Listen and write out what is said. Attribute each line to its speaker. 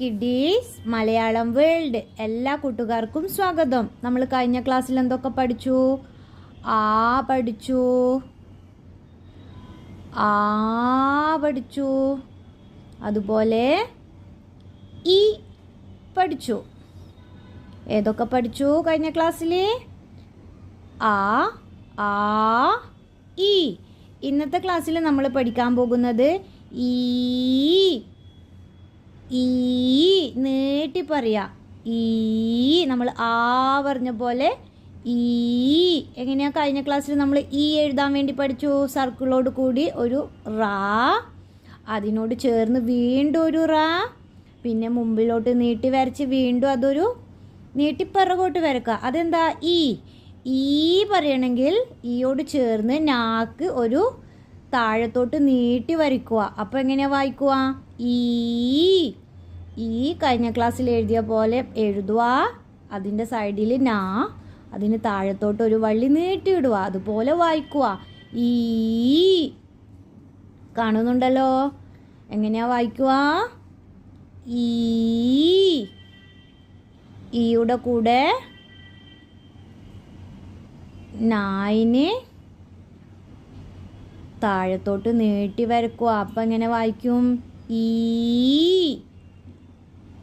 Speaker 1: Kiddies Malayalam world എല്ലാ കൂട്ടുകാർക്കും സ്വാഗതം. നമ്മൾ കഴിഞ്ഞ ക്ലാസ്സിൽ എന്തൊക്കെ പഠിച്ചു? ആ പഠിച്ചു. ആ പഠിച്ചു. അതുപോലെ ഈ പഠിച്ചു. ഏതൊക്കെ പഠിച്ചു കഴിഞ്ഞ ക്ലാസ്സിൽ? ആ ആ ഈ. ഇന്നത്തെ ക്ലാസ്സിൽ നമ്മൾ പഠിക്കാൻ പോകുന്നത് ഈ ഈ. നീട്ടി പറയാ. ഈ നമ്മൾ ആ പറഞ്ഞ പോലെ ഈ. എങ്ങനെയാ കഴിഞ്ഞ ക്ലാസ്സിൽ നമ്മൾ ഈ എഴുതാൻ വേണ്ടി പഠിച്ചു? സർക്കിളോട് കൂടി ഒരു റാ. അതിനോട് ചേർന്ന് വീണ്ടും ഒരു റാ. പിന്നെ മുമ്പിലോട്ട് നീട്ടി വരച്ച് വീണ്ടും അതൊരു നീട്ടി പിറകോട്ട് വരക്കുക. അതെന്താ? ഈ. ഈ പറയണമെങ്കിൽ ഈയോട് ചേർന്ന് നാക്ക് ഒരു താഴത്തോട്ട് നീട്ടി വരയ്ക്കുക. അപ്പോൾ എങ്ങനെയാണ് വായിക്കുക? ഈ. ഈ കഴിഞ്ഞ ക്ലാസ്സിൽ എഴുതിയ പോലെ എഴുതുക. അതിന്റെ സൈഡിൽ നാ അതിന് താഴത്തോട്ട് ഒരു വള്ളി നീട്ടിയിടുക. അതുപോലെ വായിക്കുക. ഈ കാണുന്നുണ്ടല്ലോ? എങ്ങനെയാ വായിക്കുക? ഈ ഈയുടെ കൂടെ നായിന് താഴത്തോട്ട് നീട്ടി വരക്കുക. അപ്പം എങ്ങനെ വായിക്കും? ഈ